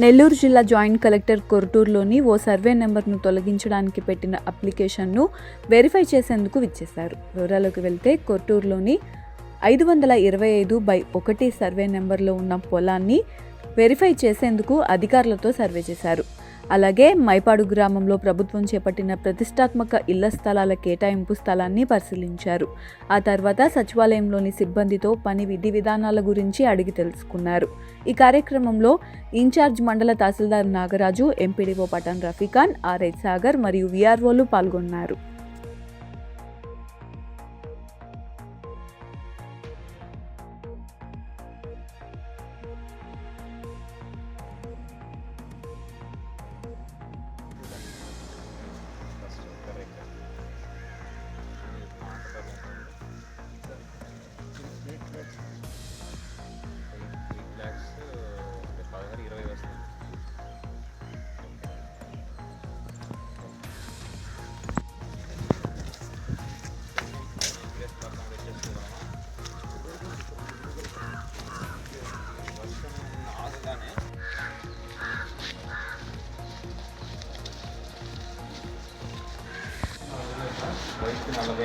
నెల్లూరు జిల్లా joint collector కొరటూరులోని ఓ సర్వే నెంబర్ను తొలగించడానికి పెట్టిన అప్లికేషన్ను వెరిఫై చేసేందుకు విచ్చేశారు. వివరాలకు వెళ్తే కొరటూరులోని ఐదు వందల ఇరవై ఐదు బై ఒకటి సర్వే నెంబర్లో ఉన్న పొలాన్ని వెరిఫై చేసేందుకు అధికారులతో సర్వే చేశారు. అలాగే మైపాడు గ్రామంలో ప్రభుత్వం చేపట్టిన ప్రతిష్టాత్మక ఇళ్ళ స్థలాల కేటాయింపు స్థలాన్ని పరిశీలించారు. ఆ తర్వాత సచివాలయంలోని సిబ్బందితో పని విధి విధానాల గురించి అడిగి తెలుసుకున్నారు. ఈ కార్యక్రమంలో ఇన్ఛార్జ్ మండల తహసీల్దార్ నాగరాజు ఎంపీడీఓ పఠాన్ రఫీఖాన్ ఆర్ఐ సాగర్ మరియు విఆర్ఓలు పాల్గొన్నారు.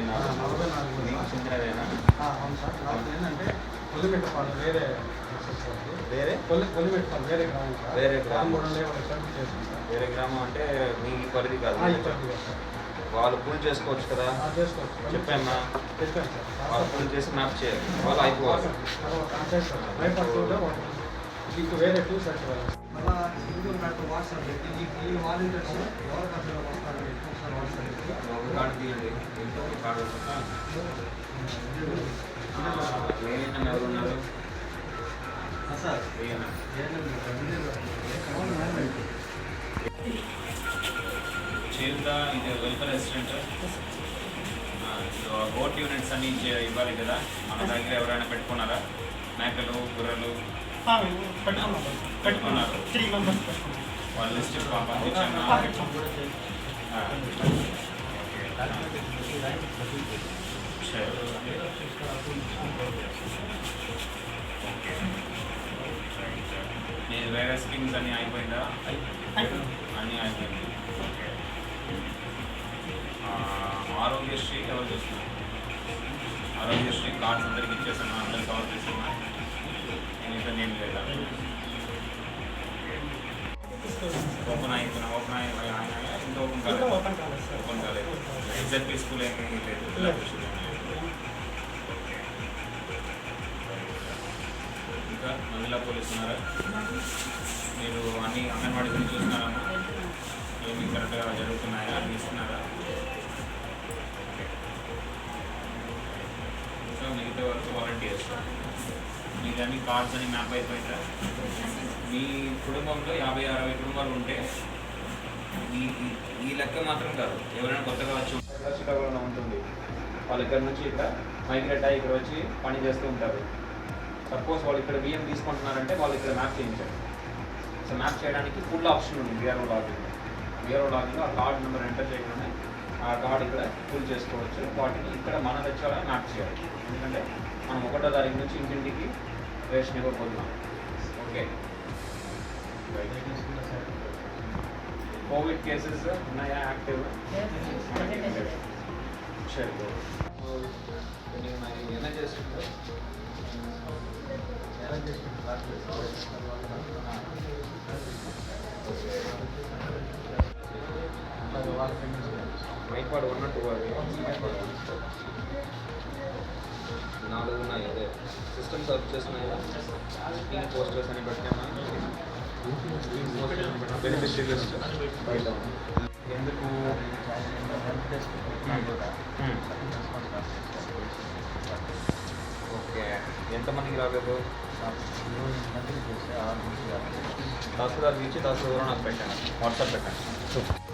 నలభై నాలుగు. మీకు చెందినదేనా అవును సార్. నాకు ఏంటంటే కొల్లిపెట్టపాలి వేరే వేరే? కొల్లి కొల్లిపెట్టపాలి వేరే గ్రామం వేరే గ్రామం. సార్. వేరే గ్రామం అంటే మీ పరిధి కాదు. వాళ్ళు పూల్ చేసుకోవచ్చు కదా. చేసుకోవచ్చు. చెప్పామా చెప్పాను సార్. వాళ్ళు పూల్ చేసి మ్యాప్ చేయాలి. వాళ్ళు అయిపోవాలి. మీకు వేరే టూ సెట్ మళ్ళీ సింగిల్ నాకు వాట్సాప్ పెట్టి ఈ ఈ వాలంటీర్స్ ఎవరికి అసలు వస్తారని ఒకసారి వాట్సాప్ పెట్టి ఒక కార్డు తీయండి. ఇంట్లో ఒక కార్డు ఉంటుందా? ఆ, ఏఎన్ఎం ఎవరు ఉన్నారు? సార్. చేరుతా ఇది వెల్ఫేర్ అసిస్టెంట్ ఓట్ యూనిట్స్ అన్ని ఇచ్చే- ఇవ్వాలి కదా. మన దగ్గర ఎవరైనా పెట్టుకున్నారా? మేకలు గుర్రలు పెట్టుకున్నాం పెట్టుకున్నారు త్రీ మెంబర్స్ పెట్టుకున్నాం వాళ్ళ లిస్ట్ పంపించాను ఆ, సరే. ఓకే. నేను వేరే స్కీమ్స్ అన్నీ అయిపోయిందా అన్నీ అయిపోయింది ఓకే. ఆ, ఆరోగ్యశ్రీ ఎవరు చేస్తున్నారు ఆరోగ్యశ్రీ కార్డ్స్ అందరికి ఇచ్చేసాను అందరికి కవర్ చేస్తున్నా ఇతను ఏం లేదా? ఓపెన్ అయిపోయినా ఓపెన్ అయి ఆయన ఇంకా ఓపెన్ కాలేదు. ఓపెన్ కాలేదు ఓపెన్ కాలేదు. ఎగ్జాక్ట్ స్కూల్ ఏమీ లేదు. ఇంకా మహిళా పోలీసు ఉన్నారా? మీరు అన్ని అంగన్వాడీ గురించి చూస్తున్నారమ్మా ఇవన్నీ అన్ని కార్డ్స్ అని మ్యాప్ అయిపోయిందా మీ కుటుంబంలో యాభై అరవై కుటుంబాలు ఉంటే ఈ ఈ- లెక్క మాత్రం కాదు. ఎవరైనా కొత్తగా వచ్చి శ్రీకాకుళంలో ఉంటుంది. వాళ్ళ ఇక్కడ నుంచి ఇక్కడ మైగ్రేట్ అయ్యి ఇక్కడ వచ్చి పని చేస్తూ ఉంటారు. సపోజ్ వాళ్ళు ఇక్కడ బియ్యం తీసుకుంటున్నారంటే వాళ్ళు ఇక్కడ మ్యాప్ చేయించారు. సో మ్యాప్ చేయడానికి ఫుల్ ఆప్షన్ ఉంది బీఆర్ఓ లాగిన్ బీఆర్ఓ లాగిన్లో ఆ కార్డ్ నెంబర్ ఎంటర్ చేయగానే ఆ కార్డ్ ఇక్కడ ఫుల్ చేసుకోవచ్చు. వాటిని ఇక్కడ మన దగ్గర మ్యాప్ చేయాలి. ఎందుకంటే మనం ఒకటో తారీఖు నుంచి ఇంటింటికి రేషన్ ఇవ్వబోతున్నాం ఓకే కోవిడ్ కేసెస్ ఉన్నాయా యాక్టివ్ సరే కొన్ని ఉన్నాయి ఎలా చేస్తుంటారు మైపాడు ఉన్నట్టు అది నాలుగు ఉన్నాయి. అదే సిస్టమ్స్ వర్క్ చేస్తున్నాయా స్క్రీన్ పోస్టర్స్ అని పెట్టామా? Beneficiary list. ఎందుకు? ఓకే. ఎంతమందికి రాలేదు? తహసీల్దార్ నుంచి తహసీల్దార్ నాకు పెట్టాను. వాట్సాప్ పెట్టాను.